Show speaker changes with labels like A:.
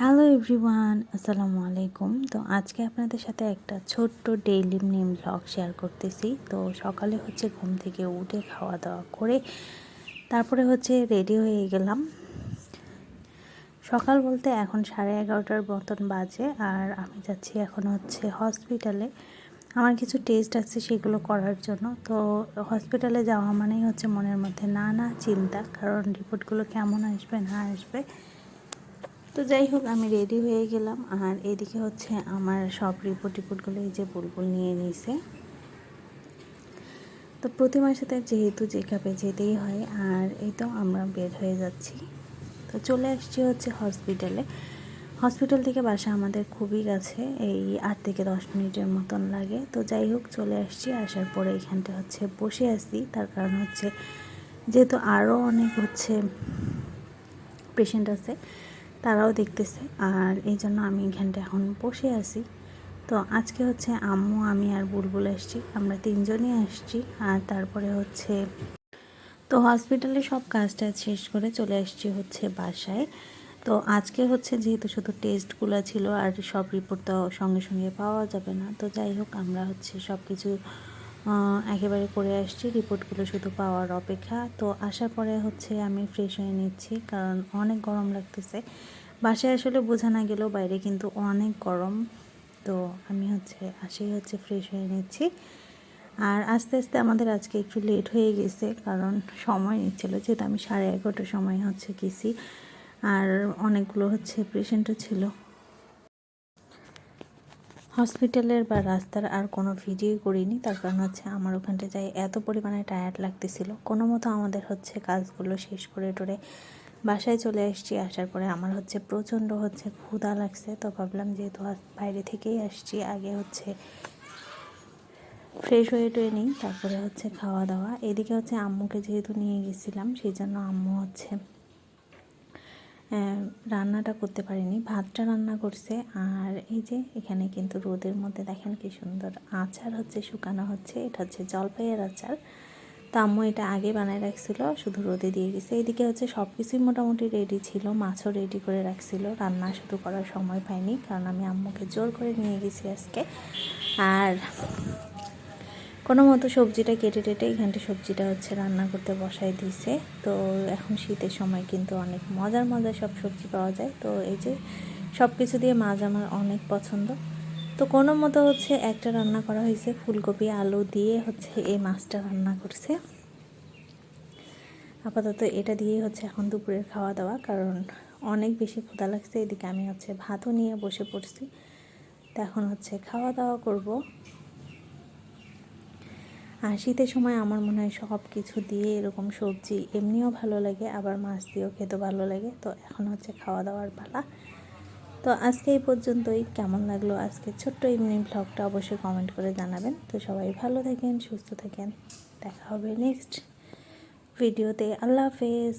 A: Hello everyone আসসালামু আলাইকুম তো আজকে আপনাদের সাথে একটা ছোট্ট ডেইলি নেম ব্লগ শেয়ার করতেছি। তো সকালে হচ্ছে ঘুম থেকে উঠে খাওয়া দাওয়া করে তারপরে হচ্ছে রেডি হয়ে গেলাম। সকাল বলতে এখন সাড়ে এগারোটার মতন বাজে আর আমি যাচ্ছি এখন হচ্ছে হসপিটালে আমার কিছু টেস্ট আছে সেগুলো করার জন্য। তো হসপিটালে যাওয়া মানেই হচ্ছে মনের মধ্যে নানা চিন্তা, কারণ রিপোর্টগুলো কেমন আসবে, না আসবে। তো যাই হোক, আমি রেডি হয়ে গেলাম। আর এদিকে হচ্ছে আমার সব রিপোর্ট টিপোর্টগুলো এই যে বুলবুল নিয়ে নিছে। তো প্রতি মাসেতে যেহেতু চেকআপে যেতেই হয়, আর এই তো আমরা বের হয়ে যাচ্ছি। তো চলে আসছি হচ্ছে হসপিটালে হসপিটাল থেকে বাসা আমাদের খুবই কাছে, এই আট থেকে দশ মিনিটের মতন লাগে। তো যাই হোক, চলে আসছি। আসার পরে এখানটা হচ্ছে বসে আসি তার কারণ হচ্ছে যেহেতু আরও অনেক হচ্ছে পেশেন্ট আছে তারাও দেখতেছে। আর এই জন্য আমি এখানটা এখন বসে আছি। তো আজকে হচ্ছে আম্মু, আমি আর বুলবুল আসছি। আমরা তিনজনই আসছি। আর তারপরে হচ্ছে তো হসপিটালে সব কাজটা শেষ করে চলে আসছি হচ্ছে বাসায়। তো আজকে হচ্ছে যেহেতু শুধু টেস্টগুলো ছিল আর সব রিপোর্ট তো সঙ্গে সঙ্গে পাওয়া যাবে না, তো যাই হোক আমরা হচ্ছে সব কিছু একেবারে করে আসছি। রিপোর্টগুলো শুধু পাওয়ার অপেক্ষা। তো আসার পরে হচ্ছে আমি ফ্রেশ হয়ে নিচ্ছি, কারণ অনেক গরম লাগতেছে। বাসায় আসলে বোঝা না গেলেও বাইরে কিন্তু অনেক গরম। তো আমি হচ্ছে, আসেই হচ্ছে ফ্রেশ হয়ে নিচ্ছি। আর আস্তে আস্তে আমাদের আজকে একটু লেট হয়ে গেছে, কারণ সময় নিচ্ছিল। যেহেতু আমি সাড়ে এগারোটার সময় হচ্ছে গেছি, আর অনেকগুলো হচ্ছে পেশেন্টও ছিল। হসপিটালের বা রাস্তার আর কোনো ভিডিও করিনি, তার কারণ হচ্ছে আমার ওখানটা যাই এত পরিমাণে টায়ার্ড লাগতেছিল। কোনো মতো আমাদের হচ্ছে কাজগুলো শেষ করে টোরে বাসায় চলে আসছি, আসার পরে আমার হচ্ছে প্রচণ্ড হচ্ছে ক্ষুধা লাগছে। তো ভাবলাম যেহেতু বাইরে থেকেই আসছি, আগে হচ্ছে ফ্রেশ হয়ে টয়ে নিই, তারপরে হচ্ছে খাওয়া দাওয়া। এদিকে হচ্ছে আম্মুকে যেহেতু নিয়ে গেছিলাম, সেই জন্য আম্মু হচ্ছে রান্নাটা করতে পারিনি। ভাতটা রান্না করছে, আর এই যে এখানে কিন্তু রোদের মধ্যে দেখেন কি সুন্দর আচার হচ্ছে, শুকানো হচ্ছে। এটা হচ্ছে জলপাইয়ের আচার। তো আম্মু এটা আগে বানায় রাখছিল, শুধু রোদে দিয়ে গেছে। এদিকে হচ্ছে সব কিছুই মোটামুটি রেডি ছিল, মাছও রেডি করে রাখছিল। রান্না শুধু করার সময় পাইনি, কারণ আমি আম্মুকে জোর করে নিয়ে গেছি আজকে। আর কোনো মতো সবজিটা কেটে টেটে এখানটা সবজিটা হচ্ছে রান্না করতে বসাই দিয়েছে। তো এখন শীতের সময় কিন্তু অনেক মজার মজার সব সবজি পাওয়া যায়। তো এই যে সব কিছু দিয়ে মাছ আমার অনেক পছন্দ। তো কোনো মতো হচ্ছে একটা রান্না করা হয়েছে, ফুলকপি, আলু দিয়ে হচ্ছে এই মাছটা রান্না করছে। আপাতত এটা দিয়েই হচ্ছে এখন দুপুরের খাওয়া দাওয়া, কারণ অনেক বেশি ক্ষুধা লাগছে। এদিকে আমি হচ্ছে ভাতও নিয়ে বসে পড়ছি। তো এখন হচ্ছে খাওয়া দাওয়া করব। আর শীতের সময় আমার মনে হয় সব কিছু দিয়ে এরকম সবজি এমনিও ভালো লাগে, আবার মাছ দিয়েও খেতে ভালো লাগে। তো এখন হচ্ছে খাওয়া দাওয়ার পালা। তো আজকে এই পর্যন্তই। কেমন লাগল আজকে ছোট্ট ইভিনিং ব্লগটা অবশ্যই কমেন্ট করে জানাবেন। তো সবাই ভালো থাকেন, সুস্থ থাকেন। দেখা হবে নেক্সট ভিডিওতে আল্লাহ হাফেজ।